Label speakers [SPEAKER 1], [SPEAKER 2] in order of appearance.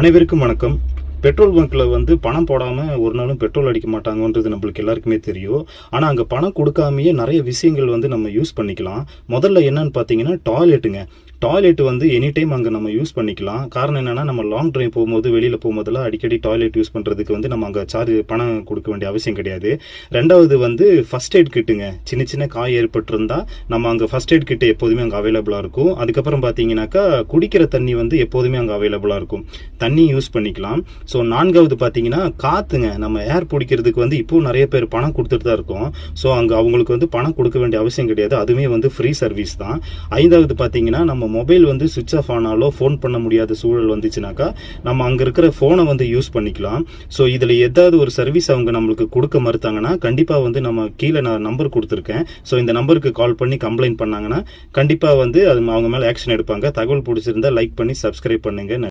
[SPEAKER 1] அனைவருக்கும் வணக்கம். பெட்ரோல் பங்க்கில் வந்து பணம் போடாமல் ஒரு நாளும் பெட்ரோல் அடிக்க மாட்டாங்கன்றது நம்மளுக்கு எல்லாருக்குமே தெரியும். ஆனால் அங்கே பணம் கொடுக்காமயே நிறைய விஷயங்கள் வந்து நம்ம யூஸ் பண்ணிக்கலாம். முதல்ல என்னன்னு பார்த்தீங்கன்னா டாய்லெட்டுங்க. டாய்லெட் வந்து எனி டைம் அங்கே நம்ம யூஸ் பண்ணிக்கலாம். காரணம் என்னன்னா நம்ம லாங் ட்ரைவ் போகும்போது வெளியில் போகும்போதெல்லாம் அடிக்கடி டாய்லெட் யூஸ் பண்ணுறதுக்கு வந்து நம்ம அங்கே சார்ஜ் பணம் கொடுக்க வேண்டிய அவசியம் கிடையாது. ரெண்டாவது வந்து ஃபர்ஸ்ட் எய்ட் கிட்டுங்க சின்ன சின்ன காய் ஏற்பட்டிருந்தால் நம்ம அங்கே ஃபஸ்ட் எய்ட் கிட்டு எப்போதுமே அங்கே அவைலபிளாக இருக்கும். அதுக்கப்புறம் பார்த்தீங்கன்னாக்கா குடிக்கிற தண்ணி வந்து எப்போதுமே அங்கே அவைலபிளாக இருக்கும். தண்ணி யூஸ் பண்ணிக்கலாம். ஸோ நான்காவது பார்த்தீங்கன்னா காற்றுங்க நம்ம ஏர் பிடிக்கிறதுக்கு வந்து இப்போவும் நிறைய பேர் பணம் கொடுத்துட்டு தான் இருக்கோம். ஸோ அங்கே அவங்களுக்கு வந்து பணம் கொடுக்க வேண்டிய அவசியம் கிடையாது. அதுவுமே வந்து ஃப்ரீ சர்வீஸ் தான். ஐந்தாவது பார்த்தீங்கன்னா நம்ம மொபைல் வந்து சுவிட்ச் ஆஃப் ஆனாலோ ஃபோன் பண்ண முடியாத சூழல் வந்துச்சுனாக்கா நம்ம அங்கே இருக்கிற ஃபோனை வந்து யூஸ் பண்ணிக்கலாம். ஸோ இதில் ஏதாவது ஒரு சர்வீஸ் அவங்க நம்மளுக்கு கொடுக்க மறுத்தாங்கன்னா கண்டிப்பாக வந்து நம்ம கீழே நான் நம்பர் கொடுத்துருக்கேன். ஸோ இந்த நம்பருக்கு கால் பண்ணி கம்ப்ளைண்ட் பண்ணாங்கன்னா கண்டிப்பாக வந்து அது அவங்க மேலே ஆக்ஷன் எடுப்பாங்க. தகவல் பிடிச்சிருந்தா லைக் பண்ணி சப்ஸ்கிரைப் பண்ணுங்க.